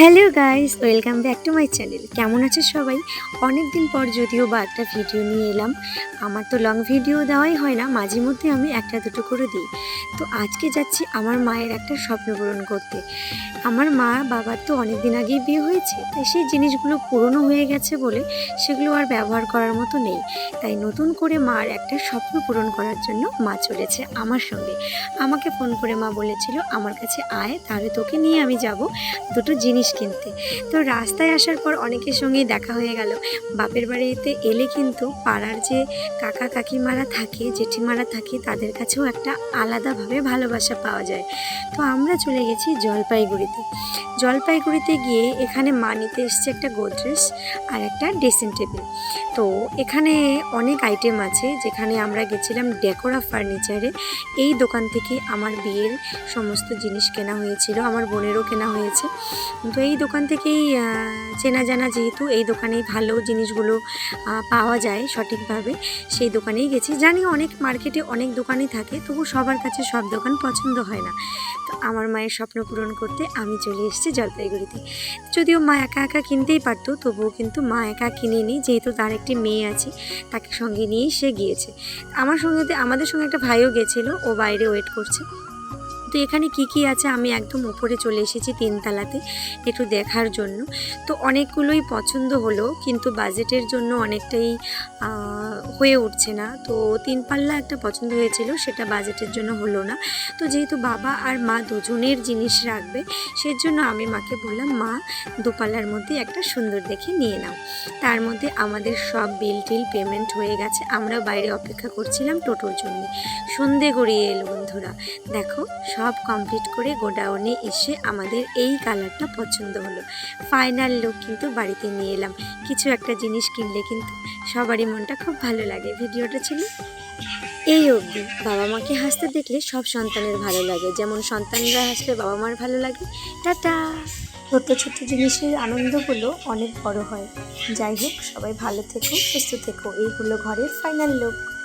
Hello guys, welcome back to my channel. কেমন আছে সবাই? অনেক দিন পর যদিও বা একটা ভিডিও নিয়ে এলাম। আমার তো লং ভিডিও দেওয়াই হয় না, মাঝে মধ্যে আমি একটা দুটো করে দিই। তো আজকে যাচ্ছি আমার মায়ের একটা স্বপ্ন পূরণ করতে। আমার মা বাবার তো অনেক দিন আগেই বিয়ে হয়েছে, তাই সেই জিনিসগুলো পুরনো হয়ে গেছে বলে সেগুলো আর ব্যবহার করার মতো নেই। তাই নতুন করে মার একটা স্বপ্ন পূরণ করার জন্য মা চলেছে আমার সঙ্গে। আমাকে ফোন করে মা বলেছিল, আমার কাছে আয়, তাহলে তোকে নিয়ে আমি যাব। দুটো জিনিস কিনতে। তো রাস্তায় আসার পর অনেকের সঙ্গেই দেখা হয়ে গেল। বাপের বাড়িতে এলে কিন্তু পাড়ার যে কাকা কাকিমারা থাকে, জেঠিমারা থাকে, তাদের কাছেও একটা আলাদাভাবে ভালোবাসা পাওয়া যায়। তো আমরা চলে গেছি জলপাইগুড়িতে। জলপাইগুড়িতে গিয়ে এখানে মা নিতে এসছে একটা গোদরেজ আর একটা ড্রেসিং টেবিল। তো এখানে অনেক আইটেম আছে, যেখানে আমরা গেছিলাম ডেকোরা ফার্নিচারে। এই দোকান থেকে আমার বিয়ের সমস্ত জিনিস কেনা হয়েছিল, আমার বোনেরও কেনা হয়েছে। তো এই দোকান থেকেই চেনা জানা যেহেতু এই দোকানেই ভালো জিনিসগুলো পাওয়া যায় সঠিকভাবে, সেই দোকানেই গেছি। জানি অনেক মার্কেটে অনেক দোকানই থাকে, তবু সবার কাছে সব দোকান পছন্দ হয় না। তো আমার মায়ের স্বপ্ন পূরণ করতে আমি চলে এসেছি জলপাইগুড়িতে। যদিও মা একা একা কিনতেই পারতো, তবুও কিন্তু মা একা কিনে কিনেনি, যেহেতু তার একটি মেয়ে আছে, তাকে সঙ্গে নিয়েই সে গিয়েছে। আমার সঙ্গে, আমাদের সঙ্গে একটা ভাইও গেছিল, ও বাইরে ওয়েট করছে। তো এখানে কি কি আছে? আমি একদম উপরে চলে এসেছি তিনতলাতে একটু দেখার জন্য। তো অনেকগুলোই পছন্দ হলো, কিন্তু বাজেটের জন্য অনেকটাই হয়ে উঠছে না। তো তিন পাল্লা একটা পছন্দ হয়েছিল, সেটা বাজেটের জন্য হলো না। তো যেহেতু বাবা আর মা দুজনের জিনিস রাখবে, সেজন্য আমি মাকে বললাম, মা, দুপাল্লার মধ্যে একটা সুন্দর দেখে নিয়ে নাও। তার মধ্যে আমাদের সব বিল টিল পেমেন্ট হয়ে গেছে। আমরা বাইরে অপেক্ষা করছিলাম টোটোর জন্য। সন্ধে গড়িয়ে এলো বন্ধুরা। দেখো সব কমপ্লিট করে গোডাউনে এসে আমাদের এই কালারটা পছন্দ হলো। ফাইনাল লুক কিন্তু বাড়িতে নিয়ে এলাম। কিছু একটা জিনিস কিনলে কিন্তু সবারই মনটা খুব ভালো লাগে। ভিডিওটা ছিল এই অবধি। বাবা মাকে হাসতে দেখলে সব সন্তানের ভালো লাগে। যেমন সন্তানরা হাসলে বাবা মার ভালো লাগে। টাটা! ছোট্ট ছোট্ট জিনিসের আনন্দগুলো অনেক বড় হয়। যাই হোক, সবাই ভালো থেকো, সুস্থ থেকো। এই হলো ঘরের ফাইনাল লুক